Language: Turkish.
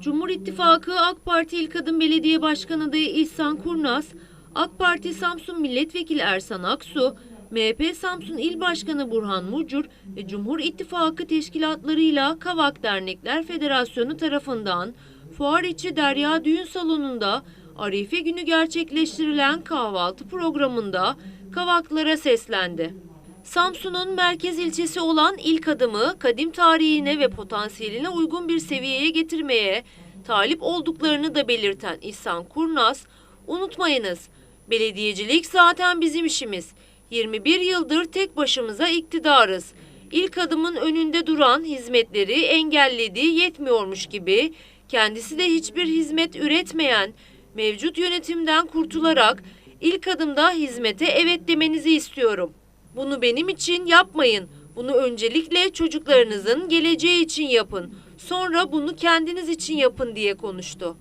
Cumhur İttifakı AK Parti İl Kadın Belediye Başkanı adayı İhsan Kurnaz, AK Parti Samsun Milletvekili Ersan Aksu, MHP Samsun İl Başkanı Burhan Mucur ve Cumhur İttifakı teşkilatlarıyla Kavak Dernekler Federasyonu tarafından fuar içi Derya Düğün Salonu'nda Arife günü gerçekleştirilen kahvaltı programında Kavaklara seslendi. Samsun'un merkez ilçesi olan ilk adımı kadim tarihine ve potansiyeline uygun bir seviyeye getirmeye talip olduklarını da belirten İhsan Kurnaz, unutmayınız belediyecilik zaten bizim işimiz. 21 yıldır tek başımıza iktidarız. İlk adımın önünde duran hizmetleri engellediği yetmiyormuş gibi kendisi de hiçbir hizmet üretmeyen mevcut yönetimden kurtularak ilk adımda hizmete evet demenizi istiyorum. Bunu benim için yapmayın. Bunu öncelikle çocuklarınızın geleceği için yapın. Sonra bunu kendiniz için yapın diye konuştu.